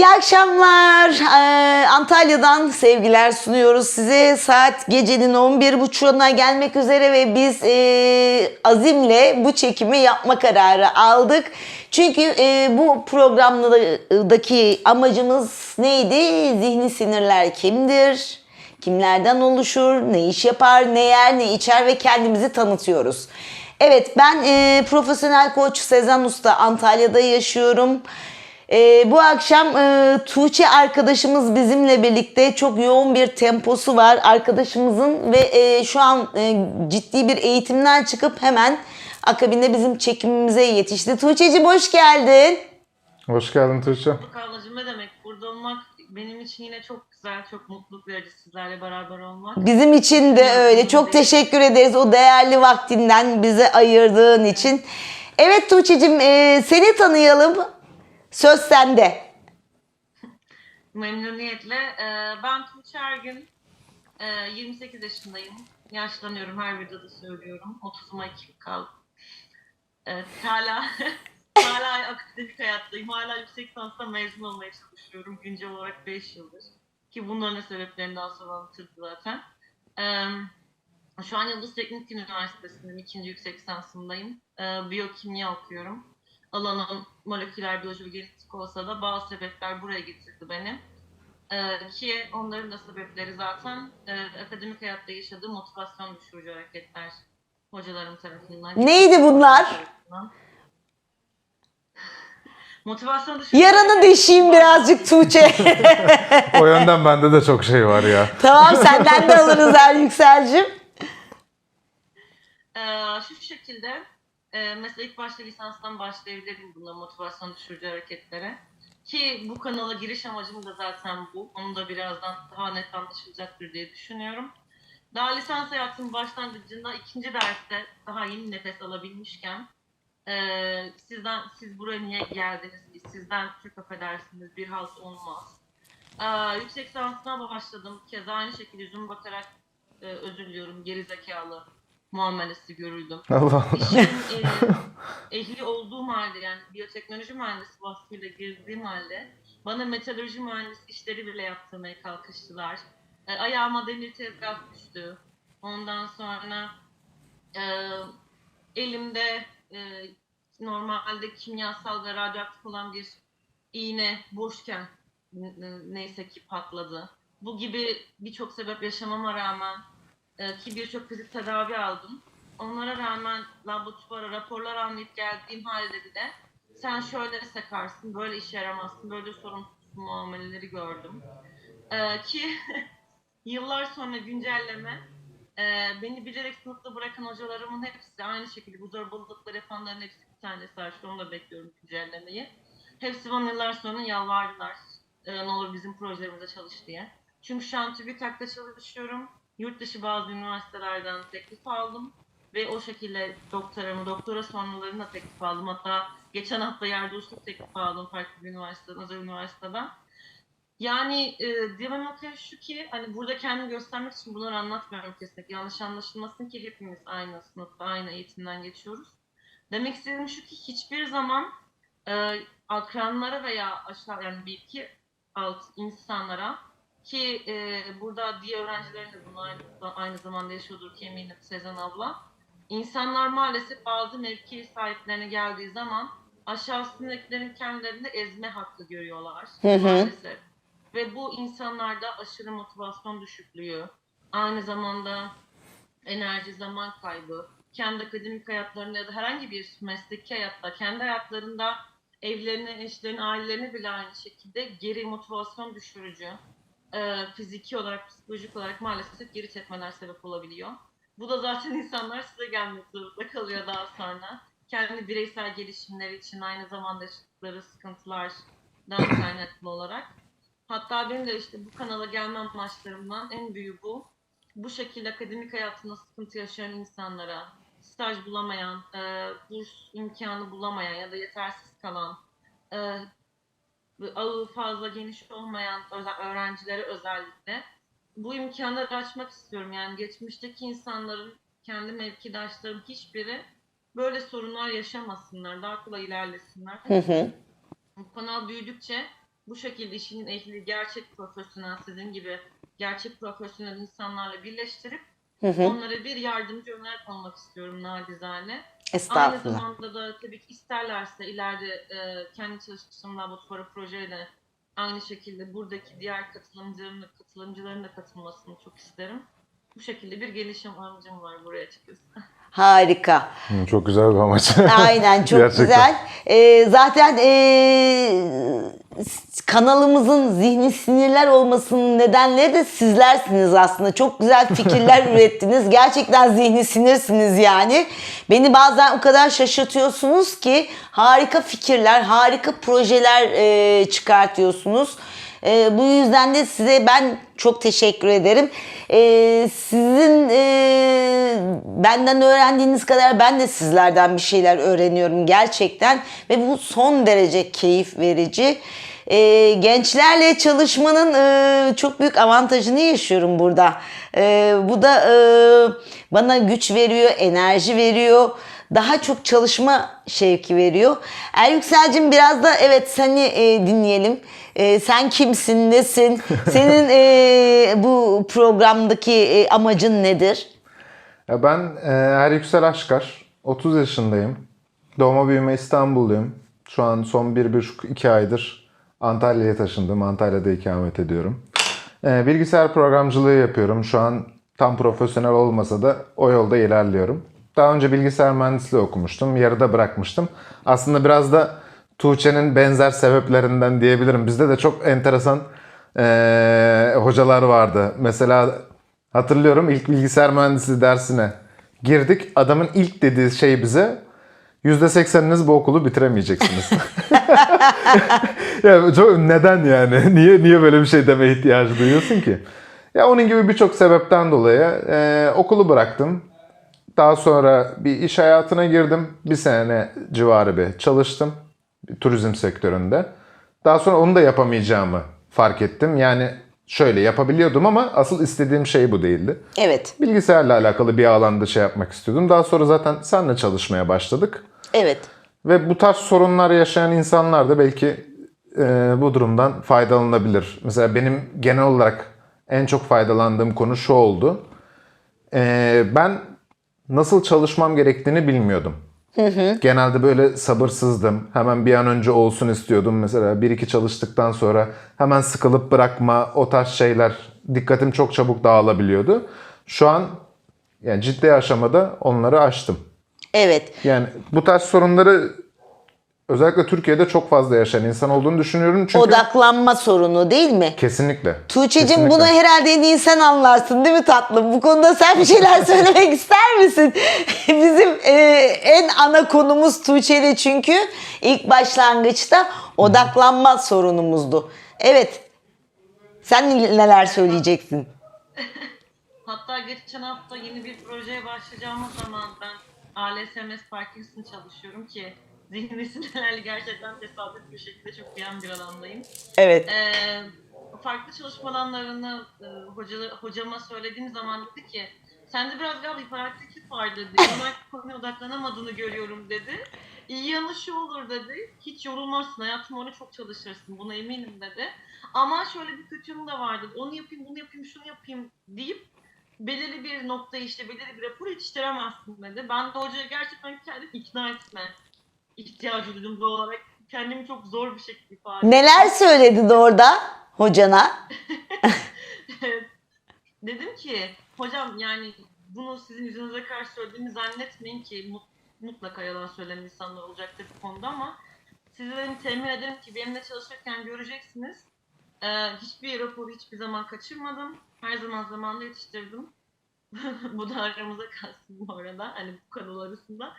İyi akşamlar. Ee, Antalya'dan sevgiler sunuyoruz size. Saat gecenin 11.30'una gelmek üzere ve biz e, azimle bu çekimi yapma kararı aldık. Çünkü e, bu programdaki amacımız neydi? Zihni sinirler kimdir? Kimlerden oluşur? Ne iş yapar? Ne yer? Ne içer? Ve kendimizi tanıtıyoruz. Evet ben e, profesyonel koç Sezen Usta Antalya'da yaşıyorum. Ee, bu akşam e, Tuğçe arkadaşımız bizimle birlikte çok yoğun bir temposu var arkadaşımızın ve e, şu an e, ciddi bir eğitimden çıkıp hemen akabinde bizim çekimimize yetişti. Tuğçe'cim hoş geldin. Hoş geldin Tuğçe. Mutluluk ablacığım ne demek? Burada olmak benim için yine çok güzel, çok mutluluk verici sizlerle beraber olmak. Bizim için de öyle. Çok teşekkür ederiz o değerli vaktinden bize ayırdığın için. Evet Tuğçe'cim e, seni tanıyalım. Söz sende. Memnuniyetle. Ee, ben Tuğçe Ergün. Ee, 28 yaşındayım. Yaşlanıyorum her videoda söylüyorum. 30'uma 2 kaldı. Evet, hala hala akademik hayattayım. Hala yüksek lisansla mezun olmaya çalışıyorum. Güncel olarak 5 yıldır. Ki bunların da sebeplerini daha sonra anlatırdı zaten. Ee, şu an Yıldız Teknik Üniversitesi'nin ikinci yüksek lisansındayım. Biyokimya okuyorum. Alanım moleküler biyoloji ve genetik olsa da bazı sebepler buraya getirdi beni. Ee, ki onların da sebepleri zaten e, akademik hayatta yaşadığım motivasyon düşürücü hareketler hocalarım tarafından. Neydi bunlar? Motivasyon düşürücü Yaranı deşeyim birazcık Tuğçe. O yönden bende de çok şey var ya. tamam senden de alırız her yükselcim. Ee, şu şekilde e, mesela ilk başta lisanstan başlayabilirim buna motivasyon düşürücü hareketlere. Ki bu kanala giriş amacım da zaten bu. Onu da birazdan daha net anlaşılacaktır diye düşünüyorum. Daha lisans hayatımın başlangıcında ikinci derste daha yeni nefes alabilmişken e, sizden siz buraya niye geldiniz? Sizden çok affedersiniz bir halt olmaz. Ee, yüksek lisansına başladım. Keza aynı şekilde yüzüme bakarak e, özür diliyorum geri zekalı muamelesi görüldüm. Allah İşin e, ehli olduğum halde yani biyoteknoloji mühendisi vasfıyla girdiğim halde bana metalurji mühendisi işleri bile yaptırmaya kalkıştılar. E, ayağıma demir tezgah düştü. Ondan sonra e, elimde e, normalde kimyasal ve radyoaktif olan bir iğne boşken neyse ki patladı. Bu gibi birçok sebep yaşamama rağmen e, ki birçok fizik tedavi aldım. Onlara rağmen laboratuvara raporlar anlayıp geldiğim halde bile sen şöyle sakarsın, böyle işe yaramazsın, böyle sorumsuz muameleleri gördüm. E, ki yıllar sonra güncelleme e, beni bilerek sınıfta bırakan hocalarımın hepsi aynı şekilde bu zorbalıkları yapanların hepsi bir tanesi. Şu onu da bekliyorum güncellemeyi. Hepsi bana yıllar sonra yalvardılar. E, ne olur bizim projelerimize çalış diye. Çünkü şu an TÜBİTAK'ta çalışıyorum. Yurt dışı bazı üniversitelerden teklif aldım. Ve o şekilde doktoramı, doktora sonralarını da teklif aldım. Hatta geçen hafta yardımcılık teklif aldım farklı bir üniversiteden, özel üniversiteden. Yani e, demem şu ki hani burada kendimi göstermek için bunları anlatmıyorum kesinlikle. Yanlış anlaşılmasın ki hepimiz aynı sınıfta, aynı eğitimden geçiyoruz. Demek istediğim şu ki hiçbir zaman e, akranlara veya aşağı yani bir iki alt insanlara ki e, burada diğer öğrencilerin de bunu aynı, aynı zamanda yaşıyordur ki eminim Sezen abla. İnsanlar maalesef bazı mevki sahiplerine geldiği zaman aşağısındakilerin kendilerini ezme hakkı görüyorlar Hı hı. maalesef. Ve bu insanlarda aşırı motivasyon düşüklüğü, aynı zamanda enerji, zaman kaybı, kendi akademik hayatlarında ya da herhangi bir mesleki hayatta, kendi hayatlarında evlerine, eşlerine, ailelerine bile aynı şekilde geri motivasyon düşürücü, e, fiziki olarak, psikolojik olarak maalesef geri tepmeler sebep olabiliyor. Bu da zaten insanlar size gelmek zorunda kalıyor daha sonra. Kendi bireysel gelişimleri için aynı zamanda yaşadıkları sıkıntılardan kaynaklı olarak. Hatta benim de işte bu kanala gelme amaçlarımdan en büyüğü bu. Bu şekilde akademik hayatında sıkıntı yaşayan insanlara, staj bulamayan, e, burs imkanı bulamayan ya da yetersiz kalan, e, ağı fazla geniş olmayan özel, öğrencilere özellikle bu imkanları açmak istiyorum. Yani geçmişteki insanların, kendi mevkidaşlarım hiçbiri böyle sorunlar yaşamasınlar, daha kolay ilerlesinler. Hı hı. Bu kanal büyüdükçe bu şekilde işinin ehli, gerçek profesyonel, sizin gibi gerçek profesyonel insanlarla birleştirip Hı hı. onlara bir yardımcı öner olmak istiyorum nacizane. Aynı Estağfurullah. zamanda da tabii ki isterlerse ileride e, kendi çalıştığım laboratuvarı projeyle aynı şekilde buradaki diğer katılımcıların, katılımcıların da katılmasını çok isterim. Bu şekilde bir gelişim amacım var buraya açıkçası. Harika. Hı, Çok güzel bir amaç. Aynen çok Gerçekten. güzel. Ee, zaten ee, kanalımızın zihni sinirler olmasının nedenleri de sizlersiniz aslında. Çok güzel fikirler ürettiniz. Gerçekten zihni sinirsiniz yani. Beni bazen o kadar şaşırtıyorsunuz ki harika fikirler, harika projeler ee, çıkartıyorsunuz. Ee, bu yüzden de size ben çok teşekkür ederim. Ee, sizin ee, benden öğrendiğiniz kadar ben de sizlerden bir şeyler öğreniyorum gerçekten ve bu son derece keyif verici. Ee, gençlerle çalışmanın ee, çok büyük avantajını yaşıyorum burada. Ee, bu da ee, bana güç veriyor, enerji veriyor daha çok çalışma şevki veriyor. Er Yüksel'cim biraz da evet seni e, dinleyelim. E, sen kimsin, nesin? Senin e, bu programdaki e, amacın nedir? Ya ben e, Er Yüksel Aşkar. 30 yaşındayım. Doğma büyüme İstanbulluyum. Şu an son 1,5-2 aydır Antalya'ya taşındım. Antalya'da ikamet ediyorum. E, bilgisayar programcılığı yapıyorum. Şu an tam profesyonel olmasa da o yolda ilerliyorum. Daha önce bilgisayar mühendisliği okumuştum. Yarıda bırakmıştım. Aslında biraz da Tuğçe'nin benzer sebeplerinden diyebilirim. Bizde de çok enteresan e, hocalar vardı. Mesela Hatırlıyorum ilk bilgisayar mühendisliği dersine girdik. Adamın ilk dediği şey bize %80'iniz bu okulu bitiremeyeceksiniz. ya çok neden yani? Niye niye böyle bir şey deme ihtiyacı duyuyorsun ki? Ya onun gibi birçok sebepten dolayı e, okulu bıraktım. Daha sonra bir iş hayatına girdim. Bir sene civarı bir çalıştım. Bir turizm sektöründe. Daha sonra onu da yapamayacağımı fark ettim. Yani şöyle yapabiliyordum ama asıl istediğim şey bu değildi. Evet, Bilgisayarla alakalı bir alanda şey yapmak istiyordum. Daha sonra zaten seninle çalışmaya başladık. evet. Ve bu tarz sorunlar yaşayan insanlar da belki e, bu durumdan faydalanabilir. Mesela benim genel olarak en çok faydalandığım konu şu oldu. E, ben nasıl çalışmam gerektiğini bilmiyordum. Genelde böyle sabırsızdım. Hemen bir an önce olsun istiyordum. Mesela bir iki çalıştıktan sonra hemen sıkılıp bırakma o tarz şeyler dikkatim çok çabuk dağılabiliyordu. Şu an yani ciddi aşamada onları aştım. Evet. Yani bu tarz sorunları özellikle Türkiye'de çok fazla yaşayan insan olduğunu düşünüyorum. Çünkü Odaklanma sorunu değil mi? kesinlikle. Tuğçe'cim Kesinlikle. bunu herhalde en iyi sen anlarsın değil mi tatlım? Bu konuda sen bir şeyler söylemek ister misin? Bizim e, en ana konumuz Tuğçe'yle çünkü ilk başlangıçta odaklanma sorunumuzdu. Evet. Sen neler söyleyeceksin? Hatta geçen hafta yeni bir projeye başlayacağımız zaman ben ALSMS Parkinson çalışıyorum ki zihni sinirlerle gerçekten tesadüf bir şekilde çok uyan bir alandayım. Evet. Ee, farklı çalışma alanlarını e, hoca, hocama söylediğim zaman dedi ki sende biraz galiba hiperaktiflik var dedi. Normal konuya odaklanamadığını görüyorum dedi. İyi yanı şu olur dedi. Hiç yorulmazsın. Hayatım onu çok çalışırsın. Buna eminim dedi. Ama şöyle bir kötü yanı da vardı. Onu yapayım, bunu yapayım, şunu yapayım deyip belirli bir nokta işte belirli bir rapor yetiştiremezsin dedi. Ben de hocaya gerçekten kendimi ikna etme ihtiyacı duydum doğal olarak. Kendimi çok zor bir şekilde ifade ettim. Neler söyledin orada hocana? Dedim ki hocam yani bunu sizin yüzünüze karşı söylediğimi zannetmeyin ki mut- mutlaka yalan söyleyen insanlar olacaktır bu konuda ama size dedim temin ederim ki benimle çalışırken göreceksiniz. Ee, hiçbir raporu hiçbir zaman kaçırmadım. Her zaman zamanında yetiştirdim. bu da aramıza kalsın bu arada. Hani bu kanal arasında.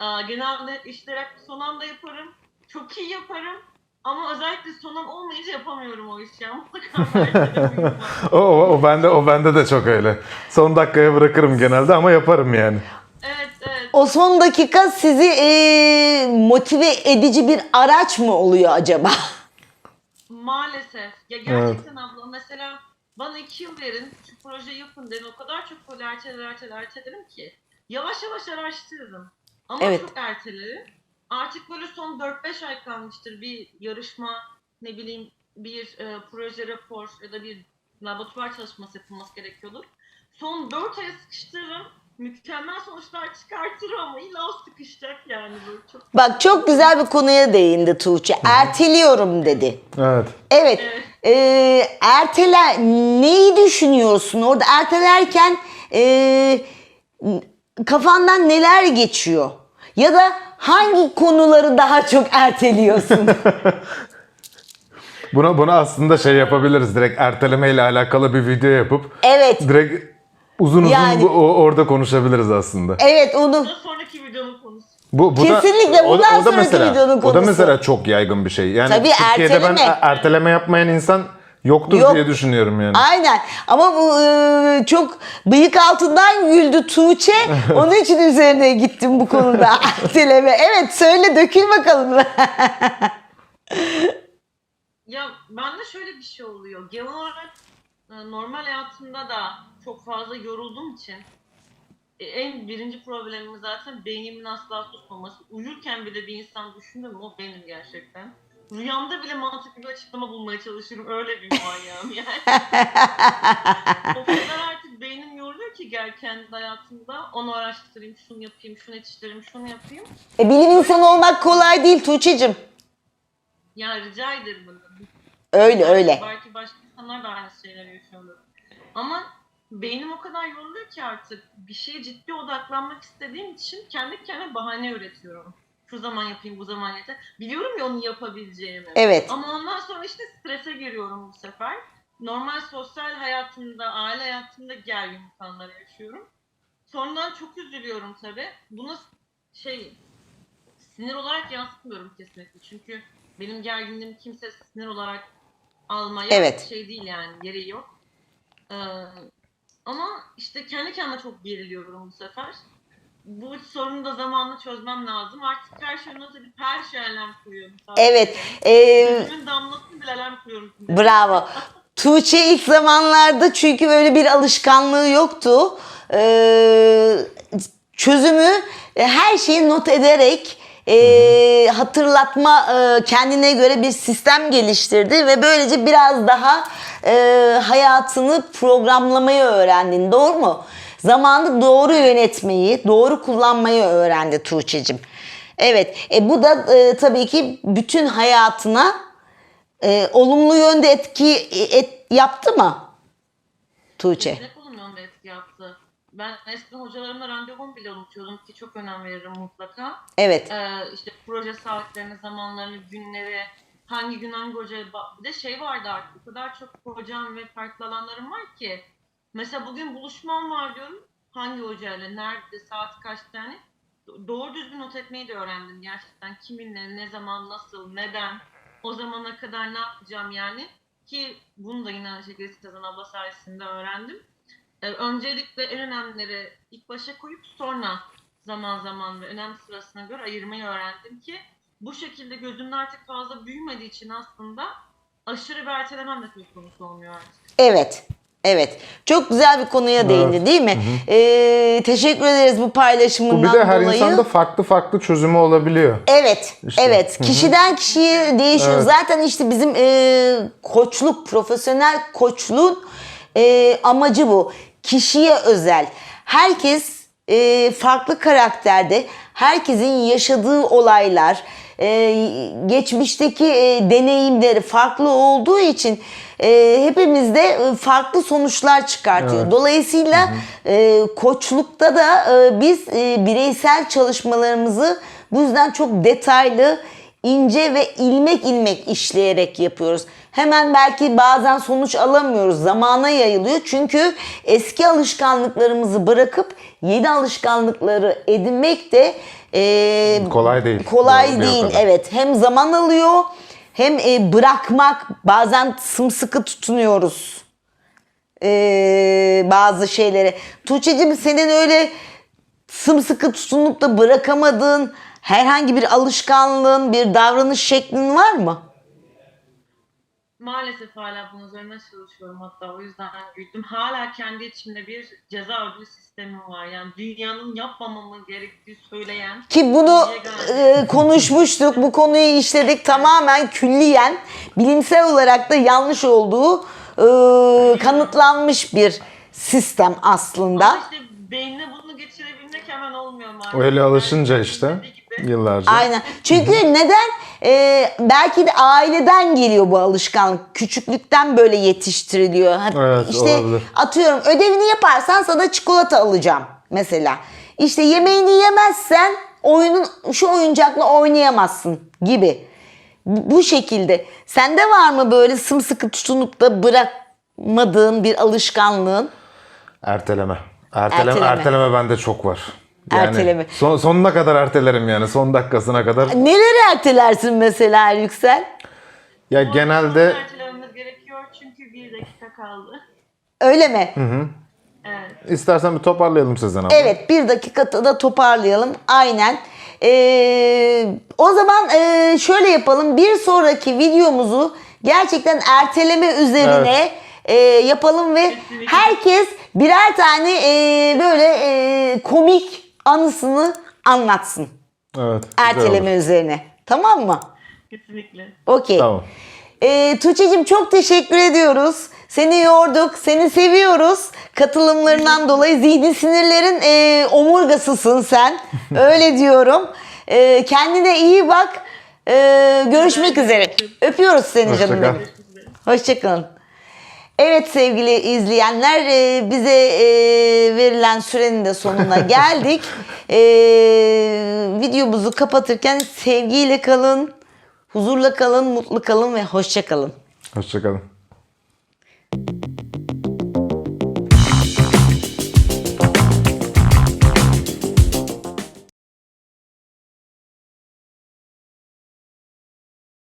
Aa, genelde işleri son anda yaparım. Çok iyi yaparım. Ama özellikle son an olmayınca yapamıyorum o işi. Yani mutlaka O, o, o bende o bende de çok öyle. Son dakikaya bırakırım genelde ama yaparım yani. Evet evet. O son dakika sizi e, motive edici bir araç mı oluyor acaba? Maalesef. Ya gerçekten abla mesela bana iki yıl verin şu projeyi yapın dedim. O kadar çok böyle erteler erteler ertelerim ki. Yavaş yavaş araştırırım. Ama Evet. çok ertelerim. Artık böyle son 4-5 ay kalmıştır bir yarışma ne bileyim bir e, proje rapor ya da bir laboratuvar çalışması yapılması gerekiyordu. Son 4 aya sıkıştırırım. Mükemmel sonuçlar çıkartırım ama illa o sıkışacak yani böyle çok. Bak çok güzel bir konuya değindi Tuğçe. Erteliyorum dedi. Evet. Evet. E, erteler neyi düşünüyorsun orada ertelerken e, kafandan neler geçiyor? Ya da hangi konuları daha çok erteliyorsun? Buna, buna aslında şey yapabiliriz. Direkt erteleme ile alakalı bir video yapıp evet. direkt uzun uzun Yani- bu- o- orada konuşabiliriz aslında. Evet onu Bundan sonraki videonun konusu. Bu, bu Kesinlikle da, o, da- bundan o da sonraki mesela, videonun O da konusu. mesela çok yaygın bir şey. Yani Tabii, Türkiye'de erteleme. ben erteleme yapmayan insan yoktur Yok. diye düşünüyorum yani. Aynen ama bu e, çok bıyık altından güldü Tuğçe. Onun için üzerine gittim bu konuda erteleme. Evet söyle dökül bakalım. Ya bende şöyle bir şey oluyor. Genel olarak e, normal hayatımda da çok fazla yorulduğum için e, en birinci problemim zaten beynimin asla susmaması. Uyurken bile bir insan düşünür mü? O benim gerçekten. Rüyamda bile mantıklı bir açıklama bulmaya çalışırım. Öyle bir manyağım yani. o kadar artık beynim yoruluyor ki gel kendi hayatımda onu araştırayım, şunu yapayım, şunu yetiştireyim, şunu yapayım. e, bilim insanı olmak kolay değil Tuğçe'cim. Yani rica ederim bunu. Öyle öyle. Belki başka insanlar da aynı şeyleri yaşıyorlar. Ama beynim o kadar yoruluyor ki artık bir şeye ciddi odaklanmak istediğim için kendi kendime bahane üretiyorum. Şu zaman yapayım, bu zaman yeter. Biliyorum ya onu yapabileceğimi. Evet. Ama ondan sonra işte strese giriyorum bu sefer. Normal sosyal hayatımda, aile hayatımda gerginlik anları yaşıyorum. Sonradan çok üzülüyorum tabii. Buna şey sinir olarak yansıtmıyorum kesinlikle. Çünkü benim gerginliğimi kimse sinir olarak almaya Evet. şey değil yani gereği yok. Ee, ama işte kendi kendime çok geriliyorum bu sefer. Bu sorunu da zamanla çözmem lazım. Artık her şey nota bir her şey alarm kuruyorum. Evet. e, Gözümün damlasını bile alarm kuruyorum. Bravo. Tuğçe ilk zamanlarda çünkü böyle bir alışkanlığı yoktu. Ee, çözümü e, her şeyi not ederek e, hatırlatma e, kendine göre bir sistem geliştirdi ve böylece biraz daha e, hayatını programlamayı öğrendin. Doğru mu? Zamanı doğru yönetmeyi, doğru kullanmayı öğrendi Tuğçe'cim. Evet, e, bu da e, tabii ki bütün hayatına e, olumlu yönde etki et, yaptı mı Tuğçe? Ne kullanıyorum da etki yaptı. Ben eskiden hocalarımla randevumu bile unutuyordum ki çok önem veririm mutlaka. Evet. Ee, işte proje saatlerini, zamanlarını, günleri, hangi gün hangi hocaya... ba- Bir de şey vardı artık, o kadar çok hocam ve farklı alanlarım var ki. Mesela bugün buluşmam var diyorum. Hangi hocayla, nerede, saat kaç tane. Do- Doğru düzgün not etmeyi de öğrendim gerçekten. Kiminle, ne zaman, nasıl, neden, o zamana kadar ne yapacağım yani. Ki bunu da yine aynı şekilde Sezen abla sayesinde öğrendim. Ee, öncelikle en önemlileri ilk başa koyup sonra zaman zaman ve önem sırasına göre ayırmayı öğrendim ki bu şekilde gözümde artık fazla büyümediği için aslında aşırı bir ertelemem de söz konusu olmuyor artık. Evet. Evet. Çok güzel bir konuya değindi değil mi? Ee, teşekkür ederiz bu paylaşımından Bu bir de her dolayı. insanda farklı farklı çözümü olabiliyor. Evet, İşte, evet. hı hı. Kişiden kişiye değişiyor. Evet. Zaten işte bizim e, koçluk, profesyonel koçluğun e, amacı bu. Kişiye özel. Herkes e, farklı karakterde, herkesin yaşadığı olaylar, e, geçmişteki e, deneyimleri farklı olduğu için e, hepimizde e, farklı sonuçlar çıkartıyor. Evet. Dolayısıyla e, koçlukta da e, biz e, bireysel çalışmalarımızı bu yüzden çok detaylı, ince ve ilmek ilmek işleyerek yapıyoruz. Hemen belki bazen sonuç alamıyoruz. Zamana yayılıyor. Çünkü eski alışkanlıklarımızı bırakıp yeni alışkanlıkları edinmek de e, Kolay değil. Kolay Doğru, değil. Evet. Hem zaman alıyor hem e, bırakmak bazen sımsıkı tutunuyoruz. E, bazı şeylere. Tuğçe'cim senin öyle sımsıkı tutunup da bırakamadığın herhangi bir alışkanlığın, bir davranış şeklin var mı? Maalesef hala bunun üzerine çalışıyorum hatta o yüzden güldüm. Hala kendi içimde bir ceza ödülü sistemim var. Yani dünyanın yapmamamı gerektiği söyleyen Ki bunu e, konuşmuştuk. Bu konuyu işledik. Tamamen külliyen bilimsel olarak da yanlış olduğu e, kanıtlanmış bir sistem aslında. Ama işte beynine bunu geçirebilmek hemen olmuyor maalesef. Öyle alışınca işte gibi. Yıllarca. Aynen. Çünkü neden? Ee, belki de aileden geliyor bu alışkanlık. Küçüklükten böyle yetiştiriliyor. Ha- Evet, işte olabilir. atıyorum ödevini yaparsan sana çikolata alacağım mesela. İşte yemeğini yemezsen oyunun şu oyuncakla oynayamazsın gibi. Bu bu şekilde. Sende var mı böyle sımsıkı tutunup da bırakmadığın bir alışkanlığın? Erteleme. Erteleme, Erteleme. erteleme bende çok var. Erteleme. Son, sonuna kadar ertelerim yani. Son dakikasına kadar. Neleri ertelersin mesela Yüksel? Ya Bu genelde ertelememiz gerekiyor çünkü bir dakika kaldı. Öyle mi? Evet. istersen bir toparlayalım Sezen abla. Evet bir dakikada da toparlayalım. Aynen. Ee, o zaman e, şöyle yapalım. Bir sonraki videomuzu gerçekten erteleme üzerine e, yapalım ve herkes birer tane e, böyle e, komik anısını anlatsın. Evet. Erteleme olur. üzerine. Tamam mı? Kesinlikle. Okey. Tamam. Ee, Tuğçe'cim çok teşekkür ediyoruz. Seni yorduk, seni seviyoruz. Katılımlarından dolayı zihni sinirlerin e, omurgasısın sen. Öyle diyorum. E, kendine iyi bak. E, görüşmek üzere. Öpüyoruz seni Hoşça canım kal. benim. Hoşçakalın. Evet sevgili izleyenler e, bize e, verilen sürenin de sonuna geldik. E, videomuzu kapatırken sevgiyle kalın, huzurla kalın, mutlu kalın ve hoşça kalın. Hoşçakalın.